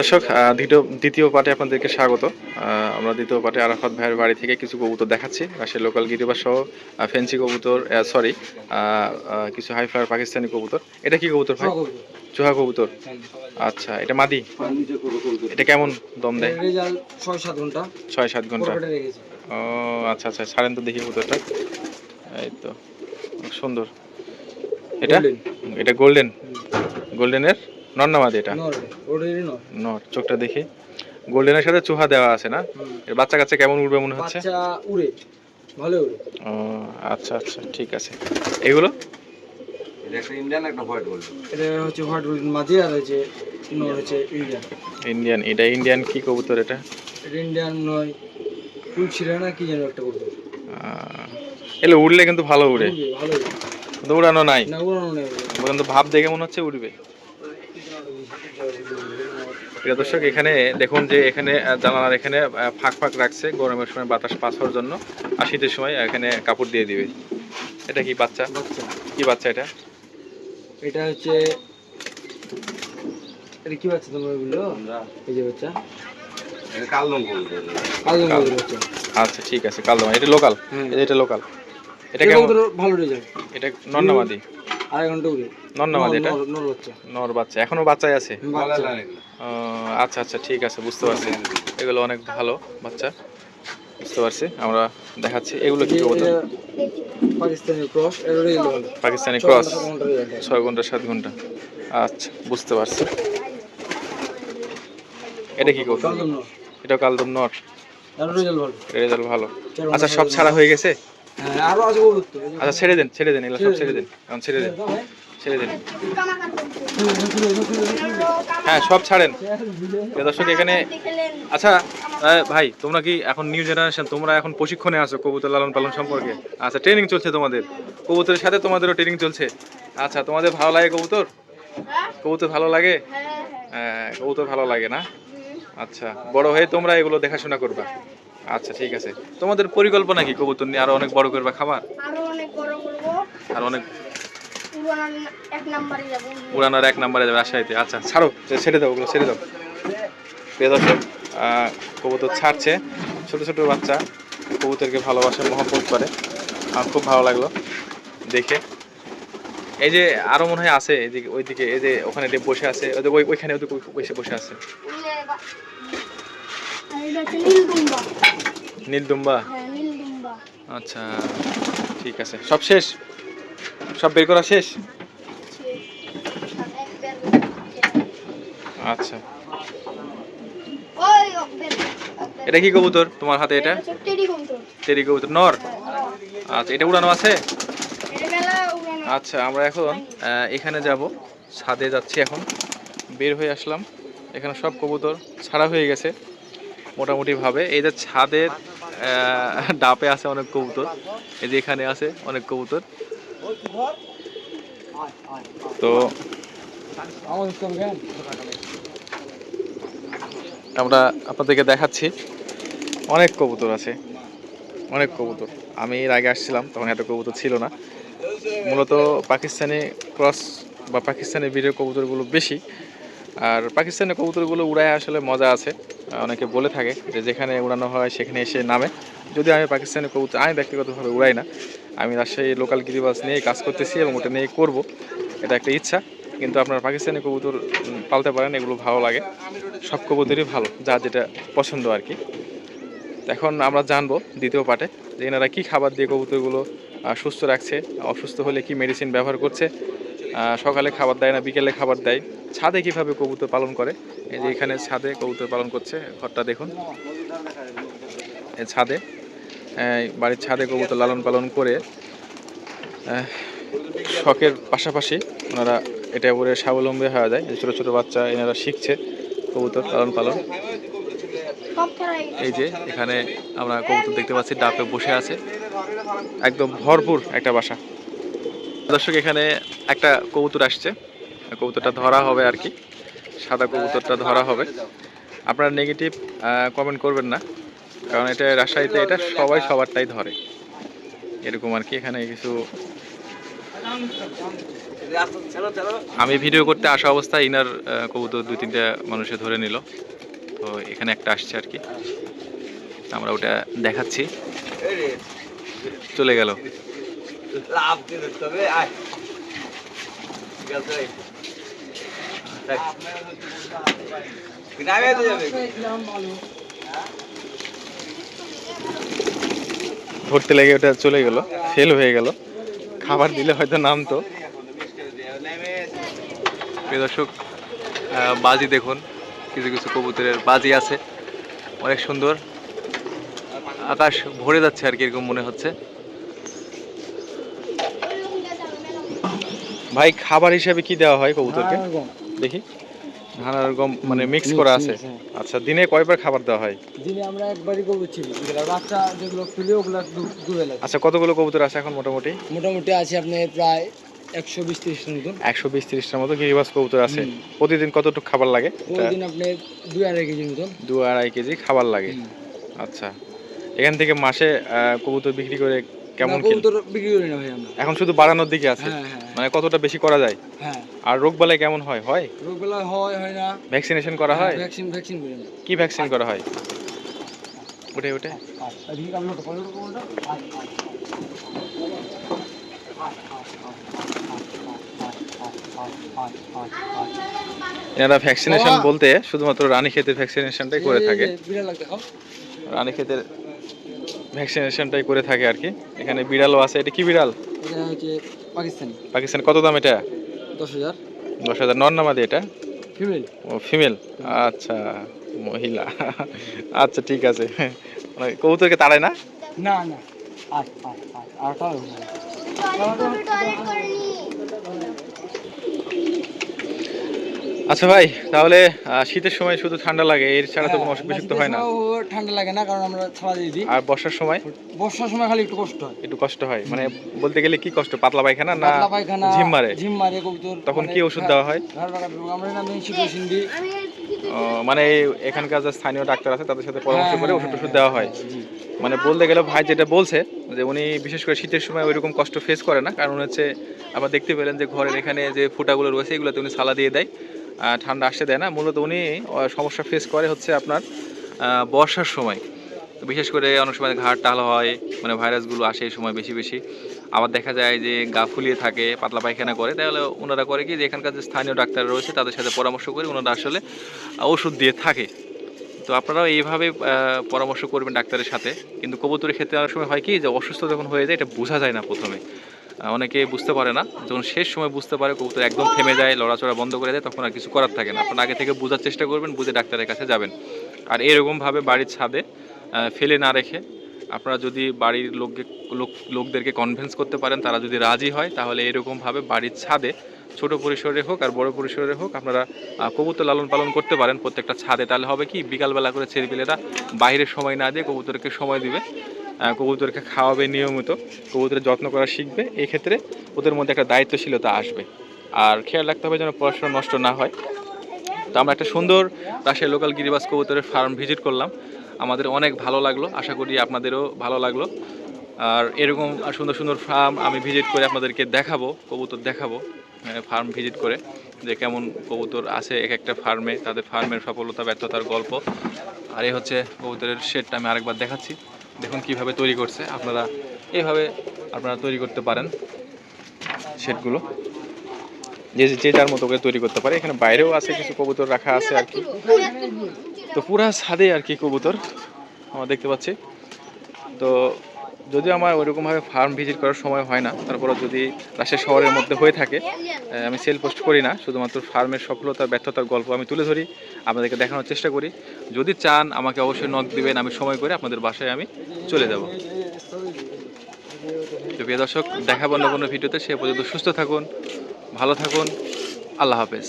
দর্শক দ্বিতীয় দ্বিতীয় পার্টে আপনাদেরকে স্বাগত। আমরা দ্বিতীয় পার্টে আরাফাত ভাইয়ের বাড়ি থেকে কিছু কবুতর দেখাচ্ছি রাশের লোকাল গিরিবা সহ ফেন্সি কবুতর সরি কিছু হাই ফ্লায়ার পাকিস্তানি কবুতর। এটা কি কবুতর ভাই? চুহা কবুতর। আচ্ছা এটা মাদি? এটা কেমন দম দেয়? ছয় সাত ঘণ্টা। ছয় সাত ঘণ্টা। ও আচ্ছা আচ্ছা ছাড়েন তো দেখি কবুতরটা। এই তো সুন্দর। এটা? এটা গোল্ডেন গোল্ডেনের নর না মাদি এটা? নর চোখটা দেখি। গোল্ডেনের সাথে চুহা দেওয়া আছে না? এর বাচ্চা কাচ্চা কেমন উঠবে মনে হচ্ছে? উড়ে ভালো উড়ে। ও আচ্ছা আচ্ছা ঠিক আছে। এগুলো? এটা হচ্ছে হোয়াইট মাঝে আর হচ্ছে নর হচ্ছে ইন্ডিয়ান। ইন্ডিয়ান এটা ইন্ডিয়ান কি কবুতর এটা? এটা ইন্ডিয়ান নয় ফুল ছিল না কি যেন একটা আহ, উড়লে কিন্তু ভালো উড়ে। ভালো উড়ে। উড়ানো নাই। না উড়ানো নেই। কিন্তু ভাব দেখে মনে হচ্ছে উড়বে। প্রিয় দর্শক এখানে দেখুন যে এখানে জানালার এখানে ফাঁক ফাঁক রাখছে গরমের সময় বাতাস পাস হওয়ার জন্য আর শীতের সময় এখানে কাপড় দিয়ে দিবে। এটা কি বাচ্চা? কি বাচ্চা এটা? এটা হচ্ছে এটা কি বাচ্চা তোমরা বলল? এই যে বাচ্চা। আচ্ছা ঠিক আছে কালদমা এটা লোকাল? হ্যাঁ। এটা লোকাল? এটা এটা কেমন? ভালো রেজাল্ট? এটা নন্নামাদি। আড়াই ঘণ্টা উড়ে। নন্নামাদি এটা? নর- নর বাচ্চা। নর বাচ্চা। এখনও বাচ্চাই আছে? আচ্ছা আচ্ছা ঠিক আছে বুঝতে পারছি। এগুলো অনেক ভালো বাচ্চা। বুঝতে পারছি আমরা দেখাচ্ছি। এগুলো কি কবুতর? পাকিস্তানি ক্রস পাকিস্তানি ছয় ক্রস। ঘণ্টা, সাত ঘণ্টা ছয় ঘণ্টা সাত ঘণ্টা। আচ্ছা বুঝতে পারছি। এটা কি কবুতর? এটা কালদম এর রেজাল্ট ভালো। রেজাল্ট ভালো আচ্ছা সব ছাড়া হয়ে গেছে? আরও আছে কবুতর তো, এই যে- আচ্ছা ছেড়ে দেন ছেড়ে দেন এগুলো সব ছেড়ে দেন এখন ছেড়ে দেন ছেড়ে দেন তুলে। হ্যাঁ সব ছাড়েন। দর্শক এখানে আচ্ছা ভাই তোমরা কি এখন নিউ জেনারেশন তোমরা এখন প্রশিক্ষণে আছো কবুতর লালন পালন সম্পর্কে? আচ্ছা ট্রেনিং চলছে তোমাদের। কবুতরের সাথে তোমাদেরও ট্রেনিং চলছে। আচ্ছা তোমাদের ভালো লাগে কবুতর? কবুতর ভালো লাগে? হ্যাঁ কবুতর ভালো লাগে না? আচ্ছা বড় হয়ে তোমরা এগুলো দেখাশোনা করবা। আচ্ছা ঠিক আছে। তোমাদের পরিকল্পনা কি কবুতর নিয়ে? আরও অনেক বড় করবে খাবার আরও অনেক বড় করব। আর অনেক উড়ানোর এক নম্বরে যাবে রাজশাহীতে আচ্ছা ছাড়ো ছেড়ে দাও ওগুলো ছেড়ে দাও। প্রিয় দর্শক কবুতর ছাড়ছে। ছোট ছোট বাচ্চা কবুতরকে ভালোবাসে মহব্বত করে। আমার খুব ভালো লাগল দেখে। এই যে আরও মনে হয় আছে এদিকে ওইদিকে এই যে ওখানে বসে আছে ওই ওইখানে বসে বসে আছে এটা হচ্ছে নীলদুম্বা নীলদুম্বা হ্যাঁ নীলদুম্বা আচ্ছা ঠিক আছে। সব শেষ? সব বের করা শেষ? আচ্ছা। এটা কি কবুতর তোমার হাতে এটা? টেডি কবুতর। তেরি কবুতর নর। আচ্ছা এটা উড়ানো আছে? আচ্ছা আমরা এখন এখানে যাব। ছাদে যাচ্ছি এখন। বের হয়ে আসলাম। এখানে সব কবুতর ছাড়া হয়ে গেছে। মোটামুটি ভাবে এই যে ছাদের ডাপে আছে অনেক কবুতর। এই যে এখানে আছে অনেক কবুতর। তো। আমরা আপনাদেরকে দেখাচ্ছি। অনেক কবুতর আছে। অনেক কবুতর। আমি এর আগে আসছিলাম, তখন এত কবুতর ছিল না। মূলত পাকিস্তানি ক্রস বা পাকিস্তানি বীরের কবুতরগুলো বেশি। আর পাকিস্তানি কবুতরগুলো উড়ায় আসলে মজা আছে। অনেকে বলে থাকে যে যেখানে উড়ানো হয় সেখানে এসে নামে। যদি আমি পাকিস্তানের কবুতর, আমি ব্যক্তিগতভাবে উড়াই না। আমি রাজশাহী লোকাল গিরিবাস নিয়ে কাজ করতেছি এবং ওটা নিয়ে করব। এটা একটা ইচ্ছা। কিন্তু আপনারা পাকিস্তানি কবুতর পালতে পারেন, এগুলো ভালো লাগে। সব কবুতরই ভালো, যা যেটা পছন্দ আর কি। এখন আমরা জানব দ্বিতীয় পার্টে যে এনারা কী খাবার দিয়ে কবুতরগুলো সুস্থ রাখছে, অসুস্থ হলে কি মেডিসিন ব্যবহার করছে। সকালে খাবার দেয় না, বিকেলে খাবার দেয়। ছাদে কীভাবে কবুতর পালন করে? এই যে এখানে ছাদে কবুতর পালন করছে, ঘরটা দেখুন। ছাদে বাড়ির ছাদে কবুতর লালন পালন করে শখের পাশাপাশি ওনারা এটা করে স্বাবলম্বী হওয়া যায়। ছোটো ছোটো বাচ্চা এনারা শিখছে কবুতর লালন পালন। এই যে এখানে আমরা কবুতর দেখতে পাচ্ছি, ডাবে বসে আছে। একদম ভরপুর একটা বাসা। দর্শক, এখানে একটা কবুতর আসছে। কবুতরটা ধরা হবে আর কি। সাদা কবুতরটা ধরা হবে। আপনারা নেগেটিভ কমেন্ট করবেন না। কারণ এটা রাজশাহীতে, এটা সবাই সবারটাই ধরে। এরকম আর কি, এখানে কিছু আমি ভিডিও করতে আসা অবস্থায় ইনার কবুতর দুই, তিনটা মানুষে ধরে নিল। তো এখানে একটা আসছে আর কি। আমরা ওটা দেখাচ্ছি। চলে গেল। লাভ তবে আয়। ঠিক আছে? ধরতে লেগে ওটা চলে গেল ফেল হয়ে গেল। খাবার দিলে হয়তো নামতো। দর্শক বাজি দেখুন, কিছু কিছু কবুতরের বাজি আছে। অনেক সুন্দর। আকাশ ভরে যাচ্ছে আর কি, এরকম মনে হচ্ছে। ভাই খাবার হিসাবে কি দেওয়া হয় কবুতরকে? দেখি। ধান আর গম মানে মিক্স করা আছে। আচ্ছা দিনে কয়বার খাবার দেওয়া হয়? দিনে আমরা একবারই করছি বাচ্চা যেগুলো ফুলে ওগুলো ডুবে লাগে আচ্ছা কতগুলো কবুতর আছে এখন মোটামুটি? মোটামুটি আছে আপনি প্রায় একশো বিশ ত্রিশের মতন। একশো বিশ তিরিশটার মতো গিরিবাস কবুতর আছে। প্রতিদিন কতটুকু খাবার লাগে? প্রতিদিন আপনার দুই আড়াই কেজির মতন। দু আড়াই কেজি খাবার লাগে। আচ্ছা। এখান থেকে মাসে কবুতর বিক্রি করে কেমন কবুতর বিক্রি করি না ভাই আমরা। এখন শুধু বাড়ানোর দিকে আছে? হ্যাঁ হ্যাঁ মানে কতটা বেশি করা যায়? হ্যাঁ। আর রোগ বালাই কেমন হয়? হয়? রোগবেলা হয় হয় না। ভ্যাকসিনেশন করা হয়? ভ্যাকসিন ভ্যাকসিন করি না কি ভ্যাকসিন করা হয়? ফলো করুন এনারা ভ্যাকসিনেশন বলতে শুধুমাত্র রানী ক্ষেতের ভ্যাকসিনেশনটাই করে থাকে। রানী ক্ষেতের ভ্যাকসিনেশনটাই করে থাকে আর কি। এখানে বিড়ালও আছে। এটা কি বিড়াল? এটা পাকিস্তানি। পাকিস্তান। কত দাম এটা? দশ হাজার। দশ হাজার। নর নামাদি এটা? ফিমেল। ও ফিমেল? আচ্ছা মহিলা। আচ্ছা ঠিক আছে। মানে কবুতরকে তাড়ায় না? না না। আচ্ছা ভাই তাহলে শীতের সময় শুধু ঠান্ডা লাগে এর ছাড়া তো কোনো অসুখ বিসুখ তো হয় না। ঠান্ডা লাগে না কারণ আমরা ছাড়া দিয়ে দিই। আর বর্ষার সময়? বর্ষার সময় খালি একটু কষ্ট হয়। একটু কষ্ট হয় মানে বলতে গেলে কি কষ্ট পাতলা পায়খানা না পাতলা পায়খানা ঝিম মারে? ঝিম মারে কবুতর তখন মানে কি ওষুধ দেওয়া হয়। আমরা এখানে ইনস্টিটিউশন দিই। মানে এখানকার যে স্থানীয় ডাক্তার আছে তাদের সাথে পরামর্শ করে হ্যাঁ, ওষুধ হ্যাঁ, দেওয়া হয়। মানে বলতে গেলে ভাই যেটা বলছে যে উনি বিশেষ করে শীতের সময় ওইরকম কষ্ট ফেস করে না কারণ হচ্ছে আবার দেখতে পেলেন যে ঘরের এখানে যে ফুটাগুলো রয়েছে এগুলোতে উনি সালা দিয়ে দেয়। ঠান্ডা আসতে দেয় না। মূলত উনি সমস্যা ফেস করে হচ্ছে আপনার বর্ষার সময়। তো বিশেষ করে অনেক সময় ঘাড় টাল হয় মানে ভাইরাসগুলো আসে এই সময় বেশি বেশি। আবার দেখা যায় যে গা ফুলিয়ে থাকে, পাতলা পায়খানা করে। তাহলে ওনারা করে কি যে এখানকার যে স্থানীয় ডাক্তার রয়েছে, তাদের সাথে পরামর্শ করে ওনারা আসলে ওষুধ দিয়ে থাকে। তো আপনারাও এইভাবে পরামর্শ করবেন ডাক্তারের সাথে। কিন্তু কবুতরের ক্ষেত্রে অনেক সময় হয় কি যে অসুস্থ যখন হয়ে যায়, এটা বোঝা যায় না প্রথমে। অনেকে বুঝতে পারে না। যখন শেষ সময় বুঝতে পারে, কবুতর একদম থেমে যায়, লড়াচড়া বন্ধ করে দেয়, তখন আর কিছু করার থাকে না। আপনারা আগে থেকে বোঝার চেষ্টা করবেন, বুঝে ডাক্তারের কাছে যাবেন। আর এরকমভাবে বাড়ির ছাদে ফেলে না রেখে আপনারা যদি বাড়ির লোককে, লোক, লোকদেরকে কনভিন্স করতে পারেন, তারা যদি রাজি হয়, তাহলে এরকমভাবে বাড়ির ছাদে, ছোট পরিসরে হোক আর বড় পরিসরে হোক, আপনারা কবুতর লালন পালন করতে পারেন প্রত্যেকটা ছাদে। তাহলে হবে কি, বিকালবেলা করে ছেলেপিলেরা বাইরের সময় না দিয়ে কবুতরকে সময় দিবে। কবুতরকে খাওয়াবে নিয়মিত, কবুতরের যত্ন করা শিখবে এই ক্ষেত্রে ওদের মধ্যে একটা দায়িত্বশীলতা আসবে। আর খেয়াল রাখতে হবে যেন পড়াশোনা নষ্ট না হয়। তো আমরা একটা সুন্দর রাজশাহী লোকাল গিরিবাস কবুতরের ফার্ম ভিজিট করলাম। আমাদের অনেক ভালো লাগল, আশা করি আপনাদেরও ভালো লাগল। আর এরকম সুন্দর সুন্দর ফার্ম আমি ভিজিট করে আপনাদেরকে দেখাবো, কবুতর দেখাবো ফার্ম ভিজিট করে, যে কেমন কবুতর আছে এক একটা ফার্মে তাদের ফার্মের সফলতা, ব্যর্থতার গল্প। আর এই হচ্ছে কবুতরের শেডটা আমি আরেকবার দেখাচ্ছি। দেখুন কীভাবে তৈরি করছে। আপনারা এইভাবে আপনারা তৈরি করতে পারেন শেডগুলো। যে যে যার মতো করে তৈরি করতে পারে। এখানে বাইরেও আছে কিছু কবুতর রাখা আছে আর কি। তো পুরা ছাদে আর কি কবুতর। আমরা দেখতে পাচ্ছি। তো যদিও আমার ওইরকমভাবে ফার্ম ভিজিট করার সময় হয় না তারপরে যদি রাজশাহী শহরের মধ্যে হয়ে থাকে আমি সেল পোস্ট করি না, শুধুমাত্র ফার্মের সফলতা, ব্যর্থতার গল্প আমি তুলে ধরি, আপনাদেরকে দেখানোর চেষ্টা করি। যদি চান, আমাকে অবশ্যই নক দিবেন, আমি সময় করে আপনাদের বাসায় আমি চলে যাব। তো প্রিয় দর্শক দেখাবো অন্য কোনো ভিডিওতে, সে পর্যন্ত সুস্থ থাকুন, ভালো থাকুন, আল্লাহ হাফেজ।